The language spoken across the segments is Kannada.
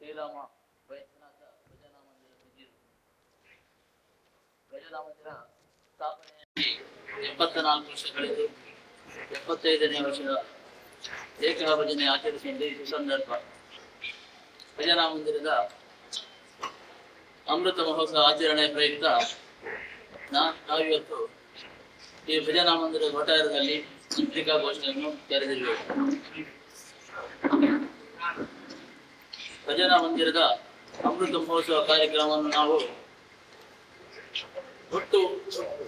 ಶ್ರೀರಾಮ ವೈಶ್ವನಾಥ ಭಜನಾ ಮಂದಿರ ಸುಜೀರ್ ಭಜನಾ ಮಂದಿರ ಸ್ಥಾಪನೆಯಾಗಿ ಎಪ್ಪತ್ತ ನಾಲ್ಕು ವರ್ಷಗಳಿದ್ದು, ಎಪ್ಪತ್ತೈದನೇ ವರ್ಷದ ಏಕತಾ ಭಜನೆ ಆಚರಿಸಿದ ಈ ಸಂದರ್ಭ. ಭಜನಾ ಮಂದಿರದ ಅಮೃತ ಮಹೋತ್ಸವ ಆಚರಣೆ ಪ್ರಯುಕ್ತ ನಾ- ನಾವಿವತ್ತು ಈ ಭಜನಾ ಮಂದಿರದ ವಠಾರದಲ್ಲಿ ಪತ್ರಿಕಾಗೋಷ್ಠಿಯನ್ನು ಕರೆದಿರುವೆವು ಭಜನಾ ಮಂದಿರದ ಅಮೃತ ಮಹೋತ್ಸವ ಕಾರ್ಯಕ್ರಮವನ್ನು ನಾವು ಒಟ್ಟು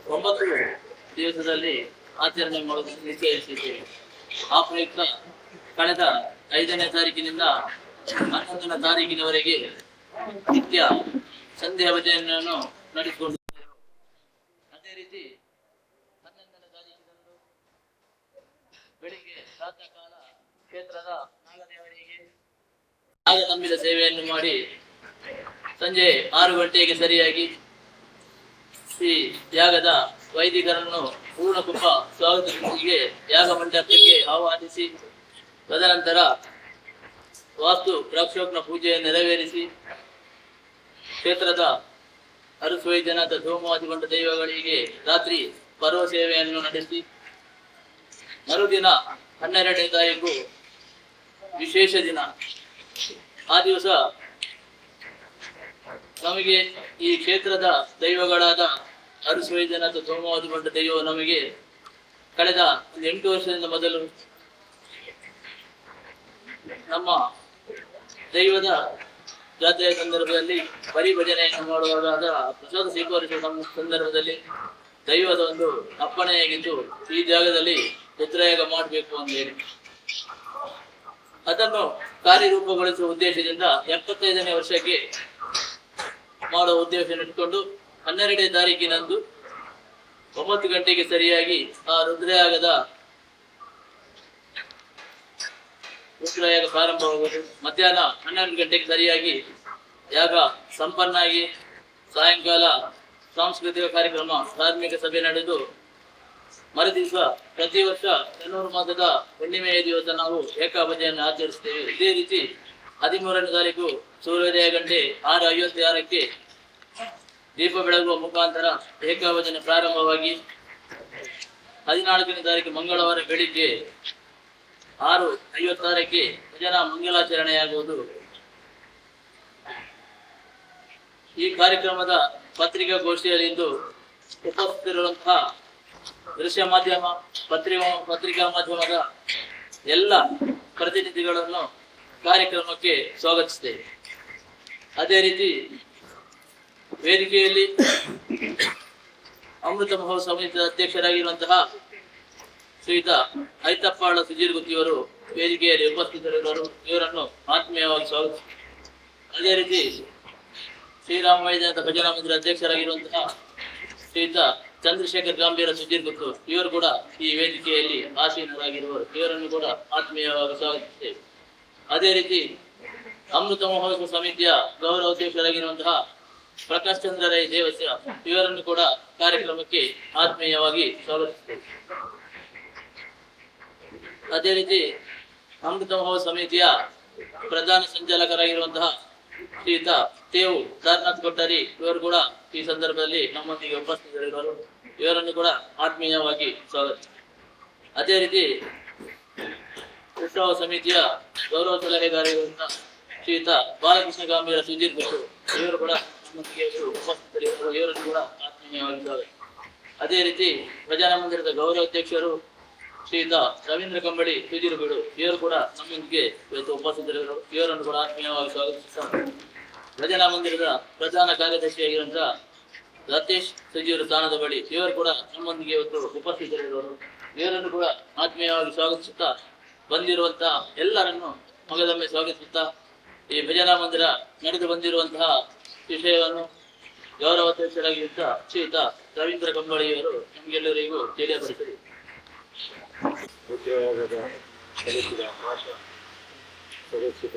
ಒಂಬತ್ತು ದಿವಸದಲ್ಲಿ ಆಚರಣೆ ಮಾಡಲು ನಿಶ್ಚಯಿಸಿದ್ದೇವೆ. ಆ ಪ್ರಯುಕ್ತ ಕಳೆದ ಐದನೇ ತಾರೀಕಿನಿಂದ ಹನ್ನೊಂದನೇ ತಾರೀಕಿನವರೆಗೆ ನಿತ್ಯ ಸಂಧ್ಯಾ ಭಜನೆಯನ್ನು ನಡೆಸಿಕೊಂಡು ಅದೇ ರೀತಿ ಹನ್ನೊಂದನೇ ತಾರೀಕಿನಂದು ಬೆಳಿಗ್ಗೆ ಪ್ರಾತಃ ಕಾಲ ಕ್ಷೇತ್ರದ ನಾಗತಂಬಿದ ಸೇವೆಯನ್ನು ಮಾಡಿ ಸಂಜೆ ಆರು ಗಂಟೆಗೆ ಸರಿಯಾಗಿ ಈ ಯಾಗದ ವೈದಿಕರನ್ನು ಪೂರ್ಣಕುಂಭ ಸ್ವಾಗತದೊಂದಿಗೆ ಯಾಗ ಮಂಟಪಕ್ಕೆ ಆಹ್ವಾನಿಸಿ, ತದನಂತರ ವಾಸ್ತು ಪ್ರಕ್ಷೋಕ್ನ ಪೂಜೆಯನ್ನು ನೆರವೇರಿಸಿ, ಕ್ಷೇತ್ರದ ಅರಸುವೈದ್ಯನಾಥ ಧೂಮವಾದಿಗೊಂಡ ದೈವಗಳಿಗೆ ರಾತ್ರಿ ಪರ್ವ ಸೇವೆಯನ್ನು ನಡೆಸಿ, ಮರುದಿನ ಹನ್ನೆರಡನೇ ತಾರೀಕು ವಿಶೇಷ ದಿನ ಆ ದಿವಸ ನಮಗೆ ಈ ಕ್ಷೇತ್ರದ ದೈವಗಳಾದ ಅರಸುವೈದ್ಯನಾಥ ಸೋಮವಾದಿಗೊಂಡ ದೈವ ನಮಗೆ ಕಳೆದ ಒಂದು ಎಂಟು ವರ್ಷದಿಂದ ಮೊದಲು ನಮ್ಮ ದೈವದ ಜಾತ್ರೆಯ ಸಂದರ್ಭದಲ್ಲಿ ಪರಿಭಜನೆಯನ್ನು ಮಾಡುವಾಗ ಪ್ರಸಾದ ಸ್ವೀಕರಿಸುವ ಸಂದರ್ಭದಲ್ಲಿ ದೈವದ ಒಂದು ಅಪ್ಪಣೆಯಾಗಿದ್ದು ಈ ಜಾಗದಲ್ಲಿ ಪುತ್ರಯಾಗ ಮಾಡಬೇಕು ಅಂತ ಹೇಳಿ. ಅದನ್ನು ಕಾರ್ಯರೂಪಗೊಳಿಸುವ ಉದ್ದೇಶದಿಂದ ಎಪ್ಪತ್ತೈದನೇ ವರ್ಷಕ್ಕೆ ಮಾಡುವ ಉದ್ದೇಶ ಇಟ್ಟುಕೊಂಡು ಹನ್ನೆರಡನೇ ತಾರೀಕಿನಂದು ಒಂಬತ್ತು ಗಂಟೆಗೆ ಸರಿಯಾಗಿ ಆ ರುದ್ರಯಾಗದ ರುದ್ರಯಾಗ ಪ್ರಾರಂಭವಾಗುವುದು. ಮಧ್ಯಾಹ್ನ ಹನ್ನೆರಡು ಗಂಟೆಗೆ ಸರಿಯಾಗಿ ಯಾಗ ಸಂಪನ್ನಾಗಿ ಸಾಯಂಕಾಲ ಸಾಂಸ್ಕೃತಿಕ ಕಾರ್ಯಕ್ರಮ ಧಾರ್ಮಿಕ ಸಭೆ ನಡೆದು ಮರುದಿವಸ ಪ್ರತಿ ವರ್ಷ ಜನವರಿ ಮಾಸದ ಹುಣ್ಣಿಮೆಯ ದಿವಸ ನಾವು ಏಕಾಭಜೆಯನ್ನು ಆಚರಿಸುತ್ತೇವೆ. ಇದೇ ರೀತಿ ಹದಿಮೂರನೇ ತಾರೀಕು ಸೂರ್ಯೋದಯ ಗಂಟೆ ಆರು ಐವತ್ತಾರಕ್ಕೆ ದೀಪ ಬೆಳಗುವ ಮುಖಾಂತರ ಏಕಾಭಜನೆ ಪ್ರಾರಂಭವಾಗಿ ಹದಿನಾಲ್ಕನೇ ತಾರೀಕು ಮಂಗಳವಾರ ಬೆಳಿಗ್ಗೆ ಆರು ಐವತ್ತಾರಕ್ಕೆ ಭಜನಾ ಮಂಗಲಾಚರಣೆಯಾಗುವುದು. ಈ ಕಾರ್ಯಕ್ರಮದ ಪತ್ರಿಕಾಗೋಷ್ಠಿಯಲ್ಲಿ ಇಂದು ಉಪಸ್ಥಿತಿರುವಂತಹ ದೃಶ್ಯ ಮಾಧ್ಯಮ ಪತ್ರಿಕಾ ಪತ್ರಿಕಾ ಮಾಧ್ಯಮದ ಎಲ್ಲ ಪ್ರತಿನಿಧಿಗಳನ್ನು ಕಾರ್ಯಕ್ರಮಕ್ಕೆ ಸ್ವಾಗತಿಸ್ತೇವೆ. ಅದೇ ರೀತಿ ವೇದಿಕೆಯಲ್ಲಿ ಅಮೃತ ಮಹೋತ್ಸವ ಸಮಿತಿಯ ಅಧ್ಯಕ್ಷರಾಗಿರುವಂತಹ ಶ್ರೀಯುತ ಐತಪ್ಪಾಳ ಸುಜೀರ್ ಗುತ್ತಿಯವರು ವೇದಿಕೆಯಲ್ಲಿ ಉಪಸ್ಥಿತರಿರುವರು. ಇವರನ್ನು ಆತ್ಮೀಯವಾಗಿ ಸ್ವಾಗತ ಅದೇ ರೀತಿ ಶ್ರೀರಾಮ ಭಜನಾ ಮಂದಿರ ಅಧ್ಯಕ್ಷರಾಗಿರುವಂತಹ ಶ್ರೀಯುತ ಚಂದ್ರಶೇಖರ್ ಗಾಂಭೀರ ಗುತ್ತು ಇವರು ಕೂಡ ಈ ವೇದಿಕೆಯಲ್ಲಿ ಆಸೀನರಾಗಿರುವರು. ಇವರನ್ನು ಕೂಡ ಆತ್ಮೀಯವಾಗಿ ಸ್ವಾಗತಿಸುತ್ತೇವೆ ಅದೇ ರೀತಿ ಅಮೃತ ಮಹೋತ್ಸವ ಸಮಿತಿಯ ಗೌರವ ಅಧ್ಯಕ್ಷರಾಗಿರುವಂತಹ ಪ್ರಕಾಶ್ ಚಂದ್ರ ರೈ ದೇವಸ್ಯ ಇವರನ್ನು ಕೂಡ ಕಾರ್ಯಕ್ರಮಕ್ಕೆ ಆತ್ಮೀಯವಾಗಿ ಸ್ವಾಗತಿಸುತ್ತೇವೆ ಅದೇ ರೀತಿ ಅಮೃತ ಮಹೋತ್ಸವ ಸಮಿತಿಯ ಪ್ರಧಾನ ಸಂಚಾಲಕರಾಗಿರುವಂತಹ ಶ್ರೀಯುತ ತೇವು ಸಾರನಾಥ್ ಕೊಟ್ಟರಿ ಇವರು ಕೂಡ ಈ ಸಂದರ್ಭದಲ್ಲಿ ನಮ್ಮೊಂದಿಗೆ ಉಪಸ್ಥಿತರಿರುವರು. ಇವರನ್ನು ಕೂಡ ಆತ್ಮೀಯವಾಗಿ ಸ್ವಾಗತ. ಅದೇ ರೀತಿ ಉತ್ಸವ ಸಮಿತಿಯ ಗೌರವ ಸಲಹೆಗಾರರನ್ನ ಶ್ರೀಯುತ ಬಾಲಕೃಷ್ಣ ಗಾಂಭೀರ ಸುಧೀರ್ ಭಟ್ರು ಇವರು ಕೂಡ ನಮ್ಮೊಂದಿಗೆ ಉಪಸ್ಥಿತರಿದ್ದರು. ಇವರನ್ನು ಕೂಡ ಆತ್ಮೀಯವಾಗಿ ಅದೇ ರೀತಿ ಪ್ರಜಾನ ಮಂದಿರದ ಗೌರವ ಅಧ್ಯಕ್ಷರು ಶ್ರೀಯುತ ರವೀಂದ್ರ ಕಂಬಳಿ ಬಿಡು, ಇವರು ಕೂಡ ನಮ್ಮೊಂದಿಗೆ ಇವತ್ತು ಉಪಸ್ಥಿತರಿದ್ದರು. ಇವರನ್ನು ಕೂಡ ಆತ್ಮೀಯವಾಗಿ ಸ್ವಾಗತಿಸುತ್ತಾ ಭಜನಾ ಮಂದಿರದ ಪ್ರಧಾನ ಕಾರ್ಯದರ್ಶಿಯಾಗಿರುವಂತಹ ರತೇಶ್ ಸಜೀವರ ಸ್ಥಾನದ ಬಳಿ ಇವರು ಕೂಡ ನಮ್ಮೊಂದಿಗೆ ಇವತ್ತು ಉಪಸ್ಥಿತರಿರುವರು. ಇವರನ್ನು ಕೂಡ ಆತ್ಮೀಯವಾಗಿ ಸ್ವಾಗತಿಸುತ್ತಾ ಬಂದಿರುವಂತಹ ಎಲ್ಲರನ್ನು ಮಗದೊಮ್ಮೆ ಸ್ವಾಗತಿಸುತ್ತಾ ಈ ಭಜನಾ ಮಂದಿರ ನಡೆದು ಬಂದಿರುವಂತಹ ವಿಷಯವನ್ನು ಗೌರವ ಅಧ್ಯಕ್ಷರಾಗಿದ್ದ ಶ್ರೀಯುತ ರವೀಂದ್ರ ಕಂಬಳಿಯವರು ನಮಗೆಲ್ಲರಿಗೂ ತಿಳಿಯಪಡಿಸಿದರು. ಸದಸ್ಯ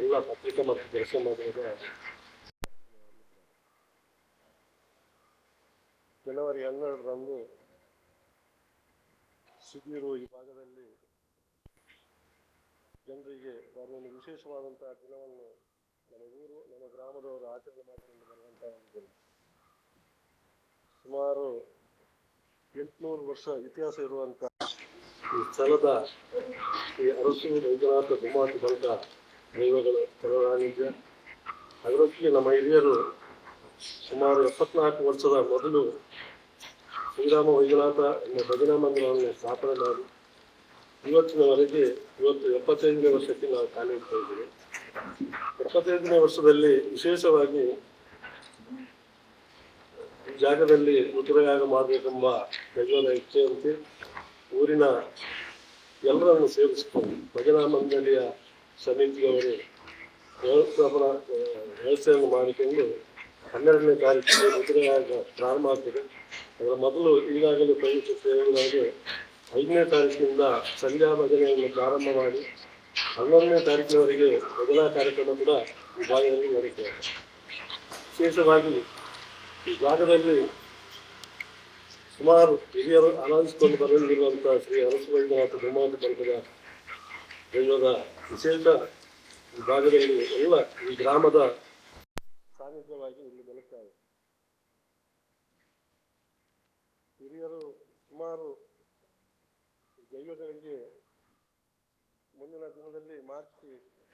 ಎಲ್ಲ ಪತ್ರಿಕಾ ಮತ್ತು ದರ್ಶನ ಮಾಧ್ಯಮದ ಜನವರಿ ಹನ್ನೆರಡರಂದು ಸುದೀರು ಈ ಭಾಗದಲ್ಲಿ ಜನರಿಗೆ ಒಂದು ವಿಶೇಷವಾದಂತಹ ದಿನವನ್ನು ನಮ್ಮ ಊರು, ನಮ್ಮ ಗ್ರಾಮದವರು ಆಚರಣೆ ಮಾಡಿಕೊಂಡು ಬರುವಂತಹ ಒಂದು ದಿನ. ಸುಮಾರು ಎಂಟುನೂರು ವರ್ಷ ಇತಿಹಾಸ ಇರುವಂತಹ ಈ ಸ್ಥಳದ ಈ ಅರಸು ರೈತನಾಥ ದುಮಾತಿ ಬಂದ ದೈವಗಳ ಪರವಾಣಿಜ್ಯ ಅದರೊಟ್ಟಿಗೆ ನಮ್ಮ ಹಿರಿಯರು ಸುಮಾರು ಎಪ್ಪತ್ನಾಲ್ಕು ವರ್ಷದ ಮೊದಲು ಶ್ರೀರಾಮ ವೈದ್ಯನಾಥ ಎಂಬ ಭಜನಾ ಮಂದಿರವನ್ನು ಸ್ಥಾಪನೆ ಮಾಡಿ ಇವತ್ತಿನವರೆಗೆ ಇವತ್ತು ಎಪ್ಪತ್ತೈದನೇ ವರ್ಷಕ್ಕೆ ನಾವು ಕಾಲಿಡ್ತಾ ಇದ್ದೀವಿ. ಎಪ್ಪತ್ತೈದನೇ ವರ್ಷದಲ್ಲಿ ವಿಶೇಷವಾಗಿ ಈ ಜಾಗದಲ್ಲಿ ರುದ್ರಯಾಗ ಮಾಡಬೇಕೆಂಬ ಪ್ರಜೋದ ಇಚ್ಛೆಯಂತೆ ಊರಿನ ಎಲ್ಲರನ್ನು ಸೇರಿಸಿಕೊಂಡು ಭಜನಾ ಮಂಡಳಿಯ ಸಮಿತಿಯವರು ವ್ಯವಸ್ಥಾಪನಾ ವ್ಯವಸ್ಥೆಯನ್ನು ಮಾಡಿಕೊಂಡು ಹನ್ನೆರಡನೇ ತಾರೀಕು ಮುದ್ರೆಯಾಗ ಪ್ರಾರಂಭ ಆಗ್ತದೆ ಅದರ ಮೊದಲು ಈಗಾಗಲೇ ಪ್ರವೇಶ ಸೇವೆಗಾಗಿ ಐದನೇ ತಾರೀಕಿನಿಂದ ಸಂಧ್ಯಾ ಭಜನೆಯನ್ನು ಪ್ರಾರಂಭ ಮಾಡಿ ಹನ್ನೊಂದನೇ ತಾರೀಕಿನವರೆಗೆ ಭಜನಾ ಕಾರ್ಯಕ್ರಮ ಕೂಡ ಈ ಭಾಗದಲ್ಲಿ ನಡೀತದೆ ವಿಶೇಷವಾಗಿ ಈ ಭಾಗದಲ್ಲಿ ಸುಮಾರು ಹಿರಿಯರು ಆನಂದಿಸಿಕೊಂಡು ಬರಲಿರುವಂತಹ ಶ್ರೀ ಅರಸು ವೈದ್ಯನಾಥ ಧರ್ಮಾಂತ ಪಂಥದ ದೈವದ ವಿಶೇಷ ಈ ಭಾಗದಲ್ಲಿ ಎಲ್ಲ ಈ ಗ್ರಾಮದ ಸಾನ್ನಿಧ್ಯವಾಗಿ ಇಲ್ಲಿ ಬೆಳಗ್ತಾರೆ ಹಿರಿಯರು ಸುಮಾರು ದೈವಗಳಿಗೆ ಮುಂದಿನ ದಿನದಲ್ಲಿ ಮಾರ್ಚ್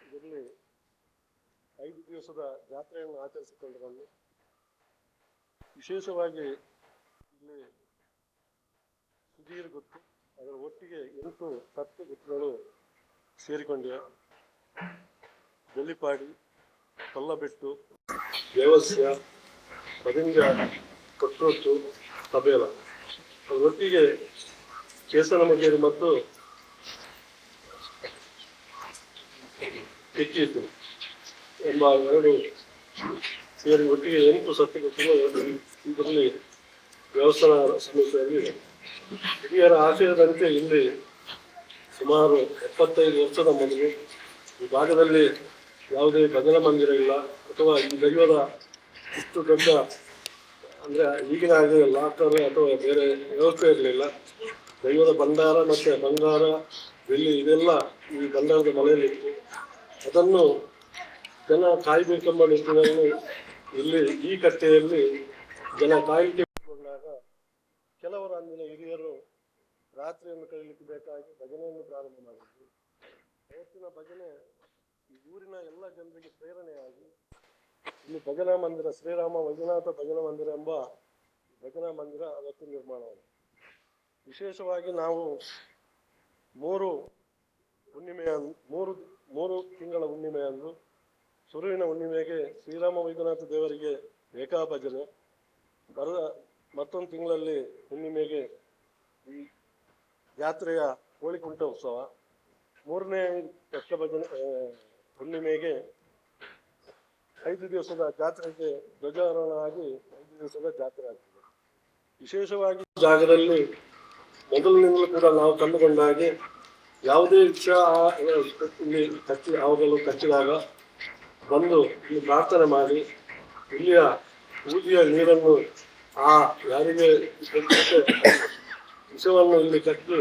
ಇದರಲ್ಲಿ ಐದು ದಿವಸದ ಜಾತ್ರೆಯನ್ನು ಆಚರಿಸಿಕೊಂಡು ವಿಶೇಷವಾಗಿ ಇಲ್ಲಿ ಸುಧೀರ್ ಗುತ್ತು, ಅದರ ಒಟ್ಟಿಗೆ ಎಂಟು ತತ್ವ ಗುತ್ತುಗಳು ಸೇರಿಕೊಂಡಿವೆ. ಬೆಳ್ಳಿಪಾಡಿ ಕೊಲ್ಲಬೆಟ್ಟು ದೇವಸ್ಯ ಪದಿಂಗ ಕೊಟ್ಟು ತಬೇಲ. ಅದರೊಟ್ಟಿಗೆ ಕೇಸನಮಗೇರಿ ಮತ್ತು ಹೆಚ್ಚಿತು ಎಂಬ ಎರಡು ಸೇರಿ ಒಟ್ಟಿಗೆ ಎಂಟು ಸತ್ಯಗಳು ಇದರಲ್ಲಿ ವ್ಯವಸ್ಥಾನ ಸಮಿತಿಯಲ್ಲಿ ಹಿರಿಯರ ಆಶಯದಂತೆ ಇಲ್ಲಿ ಸುಮಾರು ಎಪ್ಪತ್ತೈದು ವರ್ಷದ ಮೊದಲು ಈ ಭಾಗದಲ್ಲಿ ಯಾವುದೇ ಭಜನಾ ಮಂದಿರ ಇಲ್ಲ, ಅಥವಾ ಈ ದೈವದ ಇಷ್ಟು ದೊಡ್ಡ, ಅಂದ್ರೆ ಈಗಿನ ಹಾಗೆ ಲಾಕರ್ ಅಥವಾ ಬೇರೆ ವ್ಯವಸ್ಥೆ ಇರಲಿಲ್ಲ. ದೈವದ ಭಂಡಾರ ಮತ್ತೆ ಬಂಗಾರ ಬೆಲ್ಲಿ ಇದೆಲ್ಲ ಈ ಭಂಡಾರದ ಮನೆಯಲ್ಲಿತ್ತು ಅದನ್ನು ಜನ ಕಾಯ್ಬೇಕೆಂಬ ನಿಟ್ಟಿನಲ್ಲಿ ಇಲ್ಲಿ ಈ ಕಟ್ಟೆಯಲ್ಲಿ ಜನ ಕಾಯಲಿಕ್ಕೆ ಕೊಂಡಾಗ ಕೆಲವರು ಅಂದಿನ ಹಿರಿಯರು ರಾತ್ರಿಯನ್ನು ಕಳೀಲಿಕ್ಕೆ ಬೇಕಾಗಿ ಭಜನೆಯನ್ನು ಪ್ರಾರಂಭ ಮಾಡಿದ್ರು. ಅವತ್ತಿನ ಭಜನೆ ಈ ಊರಿನ ಎಲ್ಲ ಜನರಿಗೆ ಪ್ರೇರಣೆಯಾಗಿ ಇಲ್ಲಿ ಭಜನಾ ಮಂದಿರ, ಶ್ರೀರಾಮ ವೈದ್ಯನಾಥ ಭಜನ ಮಂದಿರ ಎಂಬ ಭಜನಾ ಮಂದಿರ ಅವತ್ತು ನಿರ್ಮಾಣವಾಗಿದೆ. ವಿಶೇಷವಾಗಿ ನಾವು ಮೂರು ಹುಣ್ಣಿಮೆಯ, ಮೂರು ಮೂರು ತಿಂಗಳ ಹುಣ್ಣಿಮೆಯಂದು ಸುರುವಿನ ಹುಣ್ಣಿಮೆಗೆ ಶ್ರೀರಾಮ ವೈದ್ಯನಾಥ ದೇವರಿಗೆ ಬೇಕಾ ಭಜನೆ ಬರದ ಮತ್ತೊಂದು ತಿಂಗಳಲ್ಲಿ ಹುಣ್ಣಿಮೆಗೆ ಈ ಜಾತ್ರೆಯ ಕೋಳಿಕುಂಟ ಉತ್ಸವ, ಮೂರನೇ ಕಷ್ಟ ಭಜನೆ ಹುಣ್ಣಿಮೆಗೆ ಐದು ದಿವಸದ ಜಾತ್ರೆಗೆ ಧ್ವಜಾರೋಹಣ ಆಗಿ ಐದು ದಿವಸದ ಜಾತ್ರೆ ಆಗ್ತದೆ. ವಿಶೇಷವಾಗಿ ಜಾಗದಲ್ಲಿ ಮೊದಲಿನಿಂದಲೂ ಕೂಡ ನಾವು ಕಂಡುಕೊಂಡ ಹಾಗೆ ಯಾವುದೇ ಇಲ್ಲಿ ಕಚ್ಚಿ ಅವುಗಳು ಕಚ್ಚಿದಾಗ ಬಂದು ಇಲ್ಲಿ ಪ್ರಾರ್ಥನೆ ಮಾಡಿ ಇಲ್ಲಿಯ ಪೂಜೆಯ ನೀರನ್ನು ಆ ಯಾರಿಗೆ ವಿಷವನ್ನು ಇಲ್ಲಿ ಕಟ್ಟಿ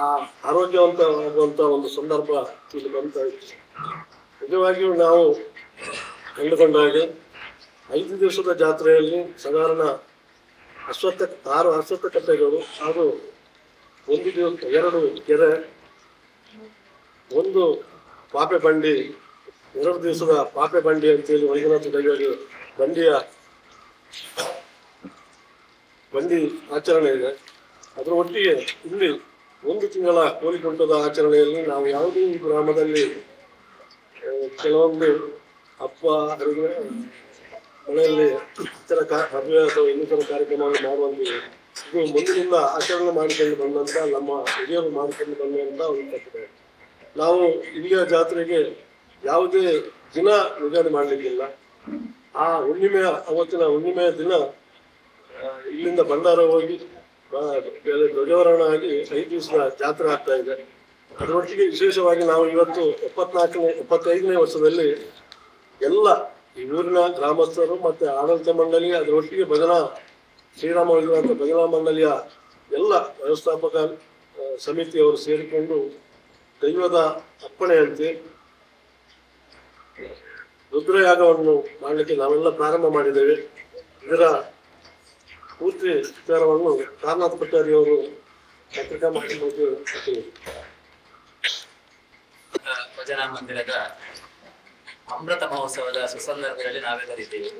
ಆ ಆರೋಗ್ಯವಂತವಾಗುವಂತ ಒಂದು ಸಂದರ್ಭ ಇಲ್ಲಿ ಬಂತ ನಿಜವಾಗಿಯೂ ನಾವು ಕಂಡುಕೊಂಡ ಹಾಗೆ ಐದು ದಿವಸದ ಜಾತ್ರೆಯಲ್ಲಿ ಸಾಧಾರಣ ಅಶ್ವತ್ಥ ಆರು ಅಶ್ವತ್ಥ ಕಟ್ಟೆಗಳು ಹಾಗೂ ಒಂದು ದಿವಸ ಎರಡು ಕೆರೆ ಒಂದು ಪಾಪೆ ಬಂಡಿ, ಎರಡು ದಿವಸದ ಪಾಪೆ ಬಂಡಿ ಅಂತೇಳಿ ವೈದ್ಯನಾಥ ದೈವರಿಗೆ ಬಂಡಿಯ ಬಂಡಿ ಆಚರಣೆ ಇದೆ. ಅದರ ಒಟ್ಟಿಗೆ ಇಲ್ಲಿ ಒಂದು ತಿಂಗಳ ಕೋಲಿಕುಂಟದ ಆಚರಣೆಯಲ್ಲಿ ನಾವು ಯಾವುದೇ ಈ ಗ್ರಾಮದಲ್ಲಿ ಕೆಲವೊಂದು ಹಬ್ಬ ಹರಿದಿನ ಮನೆಯಲ್ಲಿ ಇತರ ಮದುವೆ ಅಥವಾ ಇನ್ನಿತರ ಕಾರ್ಯಕ್ರಮಗಳು ಮಾಡುವಂತೆ ಇದು ಮುಂದಿನಿಂದ ಆಚರಣೆ ಮಾಡಿಕೊಂಡು ಬಂದಂತ, ನಮ್ಮ ಹಿರಿಯರು ಮಾಡಿಕೊಂಡು ಬಂದಂತ ಒಂದು ನಾವು ಇಲ್ಲಿಯ ಜಾತ್ರೆಗೆ ಯಾವುದೇ ದಿನ ನಿಗದಿ ಮಾಡಲಿಕ್ಕಿಲ್ಲ. ಆ ಹುಣ್ಣಿಮೆಯ ಅವತ್ತಿನ ಹುಣ್ಣಿಮೆಯ ದಿನ ಇಲ್ಲಿಂದ ಭಂಡಾರ ಹೋಗಿ ಧ್ವಜಾರೋಹಣ ಆಗಿ ಐದು ದಿವಸದ ಜಾತ್ರೆ ಆಗ್ತಾ ಇದೆ. ಅದರೊಟ್ಟಿಗೆ ವಿಶೇಷವಾಗಿ ನಾವು ಇವತ್ತು ಎಪ್ಪತ್ನಾಲ್ಕನೇ ಎಪ್ಪತ್ತೈದನೇ ವರ್ಷದಲ್ಲಿ ಎಲ್ಲ ಈ ಊರಿನ ಗ್ರಾಮಸ್ಥರು ಮತ್ತೆ ಆಡಳಿತ ಮಂಡಳಿ ಅದರೊಟ್ಟಿಗೆ ಭಜನಾ ಶ್ರೀರಾಮ ಅಂತ ಭಜನಾ ಮಂಡಳಿಯ ಎಲ್ಲ ವ್ಯವಸ್ಥಾಪಕ ಸಮಿತಿಯವರು ಸೇರಿಕೊಂಡು ದೈವದ ಅಪ್ಪಣೆಯಂತೆ ರುದ್ರಯಾಗವನ್ನು ಮಾಡಲಿಕ್ಕೆ ನಾವೆಲ್ಲ ಪ್ರಾರಂಭ ಮಾಡಿದ್ದೇವೆ. ಇದರ ಪೂರ್ತಿ ವಿಚಾರವನ್ನು ಪುಟ್ಟರಿ ಅವರು ಪತ್ರಿಕಾ ಮಾಧ್ಯಮಕ್ಕೆ ಭಜನಾ ಮಂದಿರದ ಅಮೃತ ಮಹೋತ್ಸವದ ಸುಸಂದರ್ಭದಲ್ಲಿ ನಾವೆಲ್ಲರಿದ್ದೇವೆ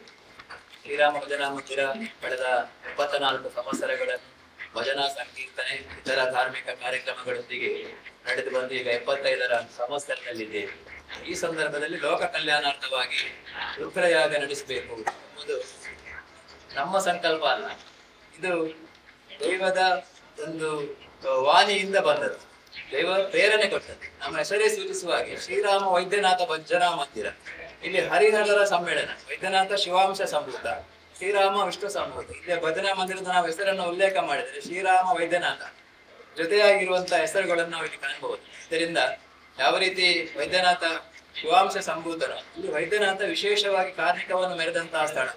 ಶ್ರೀರಾಮ ಭಜನಾ ಮಂದಿರ ಕಳೆದ ಎಪ್ಪತ್ತ ನಾಲ್ಕು ಸಂವತ್ಸರಗಳನ್ನು ಭಜನಾ ಸಂಕೀರ್ತನೆ, ಇತರ ಧಾರ್ಮಿಕ ಕಾರ್ಯಕ್ರಮಗಳೊಂದಿಗೆ ನಡೆದು ಬಂದು ಈಗ ಎಪ್ಪತ್ತೈದರ ಸಂವತ್ಸರದಲ್ಲಿದ್ದೇವೆ ಈ ಸಂದರ್ಭದಲ್ಲಿ ಲೋಕ ಕಲ್ಯಾಣಾರ್ಥವಾಗಿ ರುದ್ರಯಾಗ ನಡೆಸಬೇಕು. ಎಂಬುದು ನಮ್ಮ ಸಂಕಲ್ಪ ಅಲ್ಲ. ಇದು ದೈವದ ಒಂದು ವಾಣಿಯಿಂದ ಬಂದದ್ದು. ದೈವ ಪ್ರೇರಣೆ ಕೊಟ್ಟದ್ದು. ನಮ್ಮ ಹೆಸರೇ ಸೂಚಿಸುವ ಹಾಗೆ ಶ್ರೀರಾಮ ವೈದ್ಯನಾಥ ಭಜನಾ ಮಂದಿರ. ಇಲ್ಲಿ ಹರಿಹರರ ಸಮ್ಮೇಳನ, ವೈದ್ಯನಾಥ ಶಿವಾಂಶ ಸಮೃದ್ಧ, ಶ್ರೀರಾಮ ವಿಷ್ಣು ಸಮೃದ್ಧ. ಇಲ್ಲಿ ಭಜನಾ ಮಂದಿರದ ನಾವು ಹೆಸರನ್ನು ಉಲ್ಲೇಖ ಮಾಡಿದರೆ ಶ್ರೀರಾಮ ವೈದ್ಯನಾಥ ಜೊತೆಯಾಗಿರುವಂತಹ ಹೆಸರುಗಳನ್ನು ನಾವು ಇಲ್ಲಿ ಕಾಣಬಹುದು. ಇದರಿಂದ ಯಾವ ರೀತಿ ವೈದ್ಯನಾಥ, ಶಿವಾಂಶ ಸಂಭೂತರು ಇಲ್ಲಿ ವೈದ್ಯನಾಥ ವಿಶೇಷವಾಗಿ ಕಾರ್ಮಿಕವನ್ನು ಮೆರೆದಂತಹ ಸ್ಥಳ.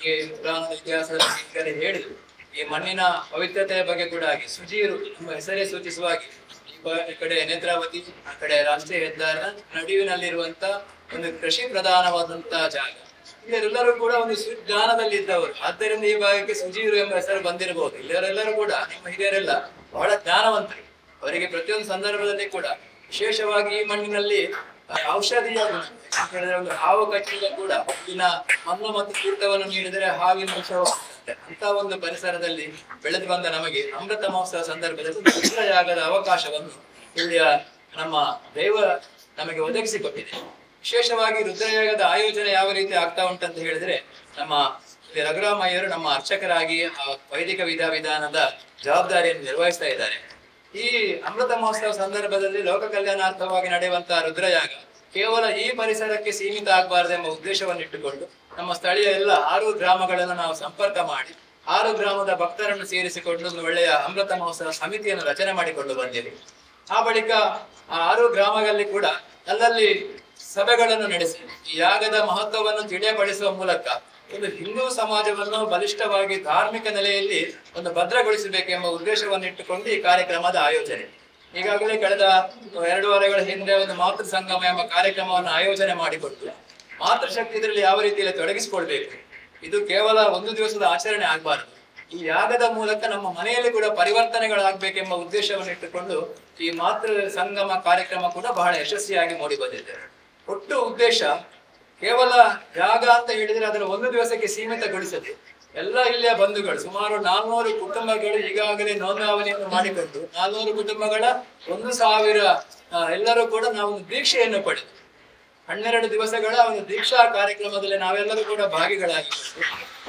ನಮಗೆ ಪುರಾಣ ಇತಿಹಾಸದಲ್ಲಿ ಈಗಲೇ ಹೇಳಿದ್ರು. ಈ ಮಣ್ಣಿನ ಪವಿತ್ರತೆಯ ಬಗ್ಗೆ ಕೂಡ ಹಾಗೆ ಸುಜೀರು ಎಂಬ ಹೆಸರೇ ಸೂಚಿಸುವ ಹಾಗೆ ಈ ಈ ಕಡೆ ನೇತ್ರಾವತಿ, ಆ ಕಡೆ ರಾಷ್ಟ್ರೀಯ ಹೆದ್ದಾರ, ನಡುವಿನಲ್ಲಿರುವಂತ ಒಂದು ಕೃಷಿ ಪ್ರಧಾನವಾದಂತಹ ಜಾಗ. ಇವರೆಲ್ಲರೂ ಕೂಡ ಒಂದು ಸುಜ್ಞಾನದಲ್ಲಿದ್ದವರು ಆದ್ದರಿಂದ ಈ ಭಾಗಕ್ಕೆ ಸುಜೀರು ಎಂಬ ಹೆಸರು ಬಂದಿರಬಹುದು. ಇಲ್ಲರೆಲ್ಲರೂ ಕೂಡ ನಿಮ್ಮ ಹಿರಿಯರೆಲ್ಲ ಬಹಳ ಜ್ಞಾನವಂತರು. ಅವರಿಗೆ ಪ್ರತಿಯೊಂದು ಸಂದರ್ಭದಲ್ಲಿ ಕೂಡ ವಿಶೇಷವಾಗಿ ಈ ಮಣ್ಣಿನಲ್ಲಿ ಔಷಧೀಯ ಹೇಳಿದ್ರೆ ಒಂದು ಹಾವು ಕಟ್ಟಿದ ಕೂಡ ಇನ್ನ ಮಣ್ಣು ಮತ್ತು ಕೀಟವನ್ನು ನೀಡಿದರೆ ಹಾವಿನ ವಿಷವ. ಅಂತ ಒಂದು ಪರಿಸರದಲ್ಲಿ ಬೆಳೆದು ಬಂದ ನಮಗೆ ಅಮೃತ ಮಹೋತ್ಸವ ಸಂದರ್ಭದಲ್ಲಿ ರುದ್ರಯಾಗದ ಅವಕಾಶವನ್ನು ಇಲ್ಲಿಯ ನಮ್ಮ ದೈವ ನಮಗೆ ಒದಗಿಸಿಕೊಟ್ಟಿದೆ ವಿಶೇಷವಾಗಿ ರುದ್ರಯಾಗದ ಆಯೋಜನೆ ಯಾವ ರೀತಿ ಆಗ್ತಾ ಉಂಟಂತ ಹೇಳಿದ್ರೆ ನಮ್ಮ ರಘುರಾಮಯ್ಯರು ನಮ್ಮ ಅರ್ಚಕರಾಗಿ ವೈದಿಕ ವಿಧ ವಿಧಾನದ ಜವಾಬ್ದಾರಿಯನ್ನು ನಿರ್ವಹಿಸ್ತಾ ಇದ್ದಾರೆ ಈ ಅಮೃತ ಮಹೋತ್ಸವ ಸಂದರ್ಭದಲ್ಲಿ ಲೋಕ ಕಲ್ಯಾಣಾರ್ಥವಾಗಿ ನಡೆಯುವಂತಹ ರುದ್ರಯಾಗ ಕೇವಲ ಈ ಪರಿಸರಕ್ಕೆ ಸೀಮಿತ ಆಗಬಾರದು ಎಂಬ ಉದ್ದೇಶವನ್ನು ಇಟ್ಟುಕೊಂಡು ನಮ್ಮ ಸ್ಥಳೀಯ ಎಲ್ಲ ಆರು ಗ್ರಾಮಗಳನ್ನು ನಾವು ಸಂಪರ್ಕ ಮಾಡಿ ಆರು ಗ್ರಾಮದ ಭಕ್ತರನ್ನು ಸೇರಿಸಿಕೊಂಡು ಒಂದು ಒಳ್ಳೆಯ ಅಮೃತ ಮಹೋತ್ಸವ ಸಮಿತಿಯನ್ನು ರಚನೆ ಮಾಡಿಕೊಂಡು ಬಂದಿದೆ ಆ ಬಳಿಕ ಆ ಆರು ಗ್ರಾಮಗಳಲ್ಲಿ ಕೂಡ ಅಲ್ಲಲ್ಲಿ ಸಭೆಗಳನ್ನು ನಡೆಸಿ ಈ ಯಾಗದ ಮಹತ್ವವನ್ನು ತಿಳಿಯಪಡಿಸುವ ಮೂಲಕ ಒಂದು ಹಿಂದೂ ಸಮಾಜವನ್ನು ಬಲಿಷ್ಠವಾಗಿ ಧಾರ್ಮಿಕ ನೆಲೆಯಲ್ಲಿ ಒಂದು ಭದ್ರಗೊಳಿಸಬೇಕೆಂಬ ಉದ್ದೇಶವನ್ನು ಇಟ್ಟುಕೊಂಡು ಈ ಕಾರ್ಯಕ್ರಮದ ಆಯೋಜನೆ. ಈಗಾಗಲೇ ಕಳೆದ ಎರಡು ವಾರಗಳ ಹಿಂದೆ ಒಂದು ಮಾತೃ ಸಂಗಮ ಎಂಬ ಕಾರ್ಯಕ್ರಮವನ್ನು ಆಯೋಜನೆ ಮಾಡಿಕೊಟ್ಟು ಮಾತೃಶಕ್ತಿ ಇದರಲ್ಲಿ ಯಾವ ರೀತಿಯಲ್ಲಿ ತೊಡಗಿಸಿಕೊಳ್ಬೇಕು? ಇದು ಕೇವಲ ಒಂದು ದಿವಸದ ಆಚರಣೆ ಆಗಬಾರದು. ಈ ಯಾಗದ ಮೂಲಕ ನಮ್ಮ ಮನೆಯಲ್ಲಿ ಕೂಡ ಪರಿವರ್ತನೆಗಳಾಗಬೇಕೆಂಬ ಉದ್ದೇಶವನ್ನು ಇಟ್ಟುಕೊಂಡು ಈ ಮಾತೃ ಸಂಗಮ ಕಾರ್ಯಕ್ರಮ ಕೂಡ ಬಹಳ ಯಶಸ್ವಿಯಾಗಿ ಮೂಡಿ ಬಂದಿದೆ ಒಟ್ಟು ಉದ್ದೇಶ ಕೇವಲ ಯಾಗ ಅಂತ ಹೇಳಿದ್ರೆ ಅದರ ಒಂದು ದಿವಸಕ್ಕೆ ಸೀಮಿತಗೊಳಿಸದೆ ಎಲ್ಲ ಇಲ್ಲಿಯ ಬಂಧುಗಳು ಸುಮಾರು ನಾಲ್ನೂರು ಕುಟುಂಬಗಳು ಈಗಾಗಲೇ ನೋಂದಾವಣೆಯನ್ನು ಮಾಡಿಕೊಂಡು ನಾಲ್ನೂರು ಕುಟುಂಬಗಳ ಒಂದು ಸಾವಿರ ಎಲ್ಲರೂ ಕೂಡ ನಾವು ದೀಕ್ಷೆಯನ್ನು ಪಡೆದು ಹನ್ನೆರಡು ದಿವಸಗಳ ಒಂದು ದೀಕ್ಷಾ ಕಾರ್ಯಕ್ರಮದಲ್ಲಿ ನಾವೆಲ್ಲರೂ ಕೂಡ ಭಾಗಿಗಳಾಗಿದ್ದು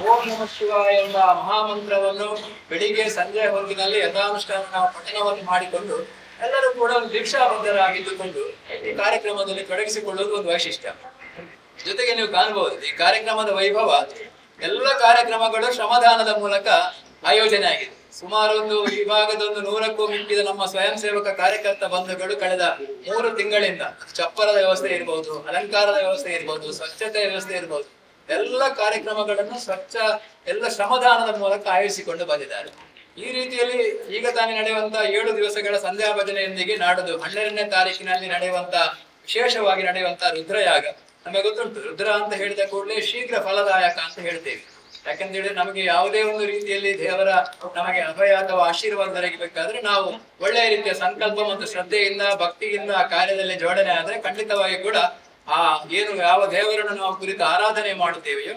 ಓಂ ನಮ ಶಿವಾಯ ಎಂಬ ಮಹಾಮಂತ್ರವನ್ನು ಬೆಳಿಗ್ಗೆ ಸಂಜೆ ಹೊತ್ತಿನಲ್ಲಿ ಯಥಾನುಷ್ಠಾನ ನಾವು ಪಠಣವನ್ನು ಮಾಡಿಕೊಂಡು ಎಲ್ಲರೂ ಕೂಡ ಒಂದು ದೀಕ್ಷಾಬದ್ಧರಾಗಿದ್ದುಕೊಂಡು ಈ ಕಾರ್ಯಕ್ರಮದಲ್ಲಿ ತೊಡಗಿಸಿಕೊಳ್ಳುವುದು ಒಂದು ವೈಶಿಷ್ಟ್ಯ. ಜೊತೆಗೆ ನೀವು ಕಾಣಬಹುದು, ಈ ಕಾರ್ಯಕ್ರಮದ ವೈಭವ ಎಲ್ಲ ಕಾರ್ಯಕ್ರಮಗಳು ಶ್ರಮದಾನದ ಮೂಲಕ ಆಯೋಜನೆ ಆಗಿದೆ. ಸುಮಾರು ಒಂದು ಈ ಒಂದು ನೂರಕ್ಕೂ ಮಿಕ್ಕಿದ ನಮ್ಮ ಸ್ವಯಂ ಸೇವಕ ಕಾರ್ಯಕರ್ತ ಬಂಧುಗಳು ಕಳೆದ ಮೂರು ತಿಂಗಳಿಂದ ಚಪ್ಪರದ ವ್ಯವಸ್ಥೆ ಇರಬಹುದು ಅಲಂಕಾರದ ವ್ಯವಸ್ಥೆ ಇರಬಹುದು ಸ್ವಚ್ಛತೆ ವ್ಯವಸ್ಥೆ ಇರಬಹುದು ಎಲ್ಲ ಕಾರ್ಯಕ್ರಮಗಳನ್ನು ಸ್ವಚ್ಛ, ಎಲ್ಲ ಶ್ರಮದಾನದ ಮೂಲಕ ಆಯೋಜಿಸಿಕೊಂಡು ಬಂದಿದ್ದಾರೆ. ಈ ರೀತಿಯಲ್ಲಿ ಈಗ ತಾನೇ ನಡೆಯುವಂತಹ ಏಳು ದಿವಸಗಳ ಸಂಧ್ಯಾ ಭಜನೆಯೊಂದಿಗೆ ನಾಡದು ಹನ್ನೆರಡನೇ ತಾರೀಕಿನಲ್ಲಿ ನಡೆಯುವಂತಹ ವಿಶೇಷವಾಗಿ ನಡೆಯುವಂತಹ ರುದ್ರಯಾಗ. ನಮಗೆ ಗೊತ್ತುಂಟು, ರುದ್ರ ಅಂತ ಹೇಳಿದ ಕೂಡಲೇ ಶೀಘ್ರ ಫಲದಾಯಕ ಅಂತ ಹೇಳ್ತೇವೆ. ಯಾಕಂತೇಳಿದ್ರೆ ನಮಗೆ ಯಾವುದೇ ಒಂದು ರೀತಿಯಲ್ಲಿ ದೇವರ ನಮಗೆ ಅಭಯ ಅಥವಾ ಆಶೀರ್ವಾದ ದೊರಕಬೇಕಾದ್ರೆ ನಾವು ಒಳ್ಳೆಯ ರೀತಿಯ ಸಂಕಲ್ಪ ಮತ್ತು ಶ್ರದ್ಧೆಯಿಂದ, ಭಕ್ತಿಯಿಂದ ಕಾರ್ಯದಲ್ಲಿ ಜೋಡಣೆ ಆದ್ರೆ ಖಂಡಿತವಾಗಿ ಕೂಡ ಆ ಏನು ಯಾವ ದೇವರನ್ನು ನಾವು ಕುರಿತು ಆರಾಧನೆ ಮಾಡುತ್ತೇವೆಯೋ,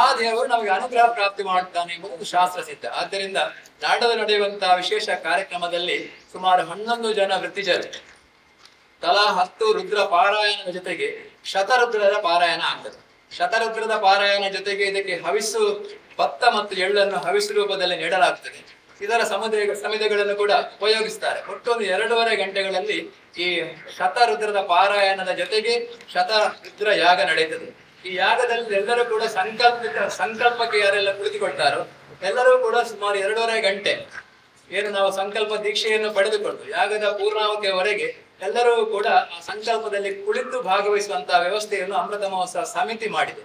ಆ ದೇವರು ನಮಗೆ ಅನುಗ್ರಹ ಪ್ರಾಪ್ತಿ ಮಾಡುತ್ತಾನೆ ಎಂಬುದು ಶಾಸ್ತ್ರ ಸಿದ್ಧ. ಆದ್ದರಿಂದ ನಾಡದ ನಡೆಯುವಂತಹ ವಿಶೇಷ ಕಾರ್ಯಕ್ರಮದಲ್ಲಿ ಸುಮಾರು ಹನ್ನೊಂದು ಜನ ವೃತ್ತಿಜರು ತಲಾ ಹತ್ತು ರುದ್ರ ಪಾರಾಯಣದ ಜೊತೆಗೆ ಶತರುದ್ರದ ಪಾರಾಯಣ ಆಗ್ತದೆ. ಶತರುದ್ರದ ಪಾರಾಯಣ ಜೊತೆಗೆ ಇದಕ್ಕೆ ಹವಿಸು ಭತ್ತ ಮತ್ತು ಎಳ್ಳನ್ನು ಹವಿಸು ರೂಪದಲ್ಲಿ ನೀಡಲಾಗ್ತದೆ. ಇದರ ಸಮುದ್ರ ಸಮಿತಿಗಳನ್ನು ಕೂಡ ಉಪಯೋಗಿಸ್ತಾರೆ. ಒಟ್ಟೊಂದು ಎರಡೂವರೆ ಗಂಟೆಗಳಲ್ಲಿ ಈ ಶತರುದ್ರದ ಪಾರಾಯಣದ ಜೊತೆಗೆ ಶತರುದ್ರ ಯಾಗ ನಡೆಯುತ್ತದೆ. ಈ ಯಾಗದಲ್ಲಿ ಎಲ್ಲರೂ ಕೂಡ ಸಂಕಲ್ಪಿತ ಸಂಕಲ್ಪಕ್ಕೆ ಯಾರೆಲ್ಲ ಕುಳಿತುಕೊಳ್ತಾರೋ, ಎಲ್ಲರೂ ಕೂಡ ಸುಮಾರು ಎರಡೂವರೆ ಗಂಟೆ ಏನು ನಾವು ಸಂಕಲ್ಪ ದೀಕ್ಷೆಯನ್ನು ಪಡೆದುಕೊಂಡು ಯಾಗದ ಪೂರ್ಣಾವಧಿಯವರೆಗೆ ಎಲ್ಲರೂ ಕೂಡ ಆ ಸಂಕಲ್ಪದಲ್ಲಿ ಕುಳಿತು ಭಾಗವಹಿಸುವಂತಹ ವ್ಯವಸ್ಥೆಯನ್ನು ಅಮೃತ ಮಹೋತ್ಸವ ಸಮಿತಿ ಮಾಡಿದೆ.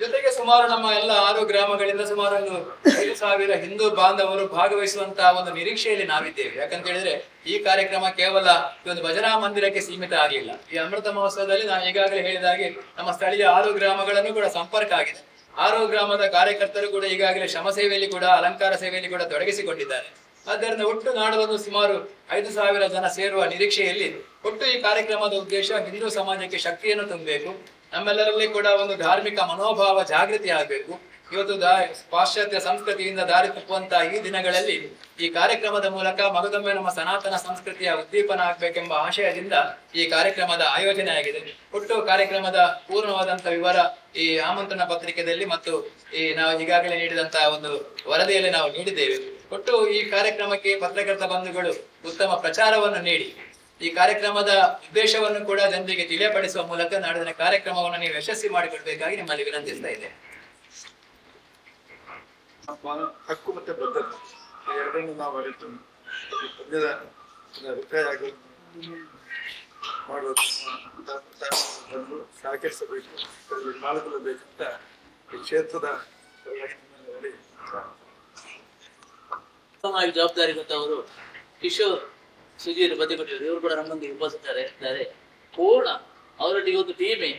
ಜೊತೆಗೆ ಸುಮಾರು ನಮ್ಮ ಎಲ್ಲ ಆರು ಗ್ರಾಮಗಳಿಂದ ಸುಮಾರು ಒಂದು ಐದು ಸಾವಿರ ಹಿಂದೂ ಬಾಂಧವರು ಭಾಗವಹಿಸುವಂತಹ ಒಂದು ನಿರೀಕ್ಷೆಯಲ್ಲಿ ನಾವಿದ್ದೇವೆ. ಯಾಕಂತ ಹೇಳಿದ್ರೆ ಈ ಕಾರ್ಯಕ್ರಮ ಕೇವಲ ಈ ಒಂದು ಭಜನಾ ಮಂದಿರಕ್ಕೆ ಸೀಮಿತ ಆಗಲಿಲ್ಲ. ಈ ಅಮೃತ ಮಹೋತ್ಸವದಲ್ಲಿ ನಾನು ಈಗಾಗಲೇ ಹೇಳಿದ ಹಾಗೆ ನಮ್ಮ ಸ್ಥಳೀಯ ಆರು ಗ್ರಾಮಗಳನ್ನು ಕೂಡ ಸಂಪರ್ಕ ಆಗಿದೆ. ಆರು ಗ್ರಾಮದ ಕಾರ್ಯಕರ್ತರು ಕೂಡ ಈಗಾಗಲೇ ಶ್ರಮ ಸೇವೆಯಲ್ಲಿ ಕೂಡ ಅಲಂಕಾರ ಸೇವೆಯಲ್ಲಿ ಕೂಡ ತೊಡಗಿಸಿಕೊಂಡಿದ್ದಾರೆ. ಆದ್ದರಿಂದ ಒಟ್ಟು ನಾಡೊಂದು ಸುಮಾರು ಐದು ಸಾವಿರ ಜನ ಸೇರುವ ನಿರೀಕ್ಷೆಯಲ್ಲಿ ಒಟ್ಟು ಈ ಕಾರ್ಯಕ್ರಮದ ಉದ್ದೇಶ ಹಿಂದೂ ಸಮಾಜಕ್ಕೆ ಶಕ್ತಿಯನ್ನು ತುಂಬಬೇಕು. ನಮ್ಮೆಲ್ಲರಲ್ಲಿ ಕೂಡ ಒಂದು ಧಾರ್ಮಿಕ ಮನೋಭಾವ ಜಾಗೃತಿ ಆಗಬೇಕು. ಇವತ್ತು ದಾ, ಪಾಶ್ಚಾತ್ಯ ಸಂಸ್ಕೃತಿಯಿಂದ ದಾರಿ ತಪ್ಪುವಂತಹ ಈ ದಿನಗಳಲ್ಲಿ ಈ ಕಾರ್ಯಕ್ರಮದ ಮೂಲಕ ಮಗದೊಮ್ಮೆ ನಮ್ಮ ಸನಾತನ ಸಂಸ್ಕೃತಿಯ ಉದ್ದೀಪನ ಆಗ್ಬೇಕೆಂಬ ಆಶಯದಿಂದ ಈ ಕಾರ್ಯಕ್ರಮದ ಆಯೋಜನೆ ಆಗಿದೆ. ಒಟ್ಟು ಕಾರ್ಯಕ್ರಮದ ಪೂರ್ಣವಾದಂತಹ ವಿವರ ಈ ಆಮಂತ್ರಣ ಪತ್ರಿಕೆಯಲ್ಲಿ ಮತ್ತು ಈ ನಾವು ಈಗಾಗಲೇ ನೀಡಿದಂತಹ ಒಂದು ವರದಿಯಲ್ಲಿ ನಾವು ನೀಡಿದ್ದೇವೆ. ಒಟ್ಟು ಈ ಕಾರ್ಯಕ್ರಮಕ್ಕೆ ಪತ್ರಕರ್ತ ಬಂಧುಗಳು ಉತ್ತಮ ಪ್ರಚಾರವನ್ನು ನೀಡಿ. ಈ ಕಾರ್ಯಕ್ರಮದ ಉದ್ದೇಶವನ್ನು ಕೂಡ ಜನರಿಗೆ ತಿಳಿಯಪಡಿಸುವ ಮೂಲಕ ನಾಡಿನ ಕಾರ್ಯಕ್ರಮವನ್ನು ನೀವು ಯಶಸ್ವಿ ಮಾಡಿಕೊಳ್ಬೇಕಾಗಿ ನಿಮ್ಮಲ್ಲಿ ವಿನಂತಿಸ್ತಾ ಇದೆ. ಹಕ್ಕು ಮತ್ತೆ ನಾವು ಸಹಕರಿಸಬೇಕು. ಪಾಲ್ಗೊಳ್ಳಬೇಕಂತ ಈ ಕ್ಷೇತ್ರದ ಜವಾಬ್ದಾರಿ ಗೊತ್ತವರು ಕಿಶೋರ್ ಸುಧೀರ್ ಬದಿಕೊಟ್ಟಿದ್ರು ಇವರು ಕೂಡ ನಮ್ಮೊಂದಿಗೆ ಉಪಸ್ಥಿತರೆ ಇದ್ದಾರೆ ಪೂರ್ಣ ಅವರೊಟ್ಟಿಗೆ ಒಂದು ಟೀಮೇ.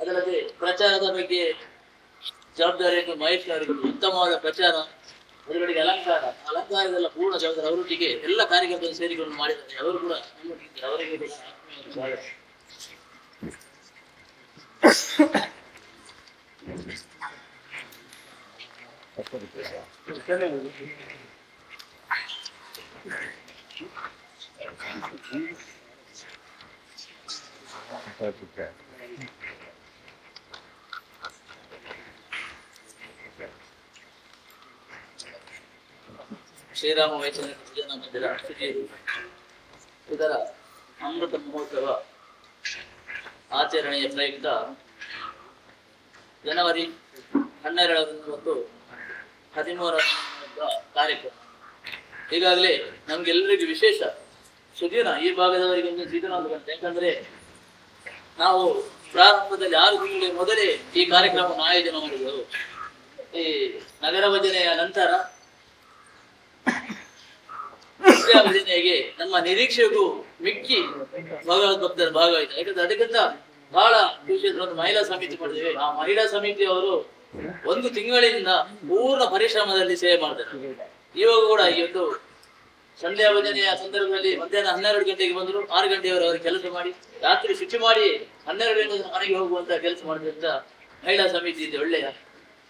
ಅದಲ್ಲದೆ ಪ್ರಚಾರದ ಬಗ್ಗೆ ಜವಾಬ್ದಾರಿಯನ್ನು ಮಹೇಶ್ ಅವರಿಗೆ ಉತ್ತಮವಾದ ಪ್ರಚಾರ ಅದರೊಟ್ಟಿಗೆ ಅಲಂಕಾರ, ಅಲಂಕಾರದೆಲ್ಲ ಪೂರ್ಣ ಜವಾಬ್ದಾರಿ ಅವರೊಟ್ಟಿಗೆ ಎಲ್ಲ ಕಾರ್ಯಕರ್ತರು ಸೇರಿಕೊಂಡು ಮಾಡಿದ್ದಾರೆ. ಅವರು ಕೂಡ ನಮ್ಮೊಟ್ಟಿಗೆ ಅವರಿಗೆ ಕೂಡ ಆತ್ಮೀಯವಾದ ಸ್ವಾಗತ ಶ್ರೀರಾಮ ವೈಷ್ಣವ ಭಜನಾ. ಮಂದಿರ ಇದರ ಅಮೃತ ಮಹೋತ್ಸವ ಆಚರಣೆಯ ಪ್ರಯುಕ್ತ ಜನವರಿ ಹನ್ನೆರಡರಂದು ಮತ್ತು ಹದಿಮೂರರ ಕಾರ್ಯಕ್ರಮ ಈಗಾಗಲೇ ನಮ್ಗೆಲ್ಲರಿಗೂ ವಿಶೇಷ, ಸುದೀನ ಈ ಭಾಗದವರಿಗೆ ಒಂದು ಗಂಟೆ. ಯಾಕಂದ್ರೆ ನಾವು ಪ್ರಾರಂಭದಲ್ಲಿ ಆರು ತಿಂಗಳ ಮೊದಲೇ ಈ ಕಾರ್ಯಕ್ರಮವನ್ನು ಆಯೋಜನೆ ಮಾಡಿದೆವು. ಈ ನಗರ ಭಜನೆಯ ನಂತರ ಭಜನೆಗೆ ನಮ್ಮ ನಿರೀಕ್ಷೆಗೂ ಮಿಕ್ಕಿ ಭಗವದ್ ಭಕ್ತರ ಭಾಗವಾಯಿತು. ಯಾಕಂದ್ರೆ ಅದಕ್ಕಿಂತ ಬಹಳ ಖುಷಿ ಒಂದು ಮಹಿಳಾ ಸಮಿತಿ ಮಾಡಿದ್ದೇವೆ. ಆ ಮಹಿಳಾ ಸಮಿತಿಯವರು ಒಂದು ತಿಂಗಳಿಂದ ಪೂರ್ಣ ಪರಿಶ್ರಮದಲ್ಲಿ ಸೇವೆ ಮಾಡ್ತಾರೆ. ಇವಾಗ ಕೂಡ ಈ ಒಂದು ಸಂಧ್ಯಾ ಭಜನೆಯ ಸಂದರ್ಭದಲ್ಲಿ ಮಧ್ಯಾಹ್ನ ಹನ್ನೆರಡು ಗಂಟೆಗೆ ಬಂದ್ರು, ಆರು ಗಂಟೆಯವರೆಗೆ ಕೆಲಸ ಮಾಡಿ, ರಾತ್ರಿ ಶುಚಿ ಮಾಡಿ ಹನ್ನೆರಡು ಗಂಟೆ ಮನೆಗೆ ಹೋಗುವಂತ ಕೆಲಸ ಮಾಡಿದ್ರಿಂದ ಮಹಿಳಾ ಸಮಿತಿ ಇದೆ, ಒಳ್ಳೆಯ.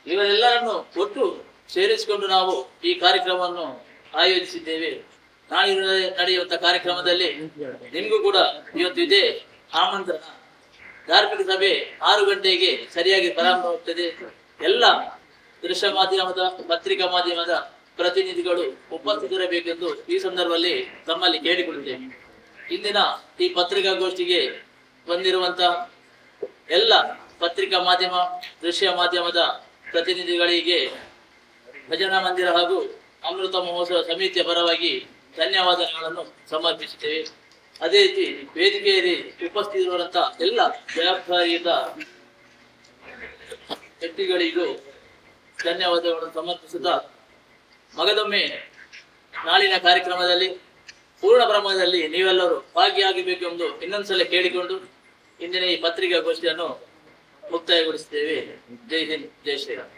ಇವರೆಲ್ಲರನ್ನು ಒಟ್ಟು ಸೇರಿಸಿಕೊಂಡು ನಾವು ಈ ಕಾರ್ಯಕ್ರಮವನ್ನು ಆಯೋಜಿಸಿದ್ದೇವೆ. ನಾಳೆ ನಡೆಯುವಂತ ಕಾರ್ಯಕ್ರಮದಲ್ಲಿ ನಿಮಗೂ ಕೂಡ ಇವತ್ತು ಇದೆ ಆಮಂತ್ರಣ. ಧಾರ್ಮಿಕ ಸಭೆ ಆರು ಗಂಟೆಗೆ ಸರಿಯಾಗಿ ಪ್ರಾರಂಭವಾಗ್ತದೆ. ಎಲ್ಲ ದೃಶ್ಯ ಮಾಧ್ಯಮದ, ಪತ್ರಿಕಾ ಮಾಧ್ಯಮದ ಪ್ರತಿನಿಧಿಗಳು ಉಪಸ್ಥಿತರಬೇಕೆಂದು ಈ ಸಂದರ್ಭದಲ್ಲಿ ತಮ್ಮಲ್ಲಿ ಕೇಳಿಕೊಳ್ಳುತ್ತೇನೆ. ಇಂದಿನ ಈ ಪತ್ರಿಕಾಗೋಷ್ಠಿಗೆ ಬಂದಿರುವಂತ ಎಲ್ಲ ಪತ್ರಿಕಾ ಮಾಧ್ಯಮ, ದೃಶ್ಯ ಮಾಧ್ಯಮದ ಪ್ರತಿನಿಧಿಗಳಿಗೆ ಭಜನಾ ಮಂದಿರ ಹಾಗೂ ಅಮೃತ ಮಹೋತ್ಸವ ಸಮಿತಿಯ ಪರವಾಗಿ ಧನ್ಯವಾದಗಳನ್ನು ಸಮರ್ಪಿಸುತ್ತೇವೆ. ಅದೇ ರೀತಿ ವೇದಿಕೆಯಲ್ಲಿ ಉಪಸ್ಥಿತರಿರುವಂತ ಎಲ್ಲ ಜವಾಬ್ದಾರಿಯುತ ವ್ಯಕ್ತಿಗಳಿಗೂ ಧನ್ಯವಾದಗಳನ್ನು ಸಮರ್ಪಿಸುತ್ತಾ ಮಗದೊಮ್ಮೆ ನಾಳಿನ ಕಾರ್ಯಕ್ರಮದಲ್ಲಿ, ಪೂರ್ಣ ಪ್ರಮಾಣದಲ್ಲಿ ನೀವೆಲ್ಲರೂ ಭಾಗಿಯಾಗಬೇಕೆಂದು ಇನ್ನೊಂದ್ಸಲ ಕೇಳಿಕೊಂಡು ಇಂದಿನ ಈ ಪತ್ರಿಕಾಗೋಷ್ಠಿಯನ್ನು ಮುಕ್ತಾಯಗೊಳಿಸುತ್ತೇವೆ. ಜೈ ಹಿಂದ್, ಜೈ ಶ್ರೀರಾಮ್.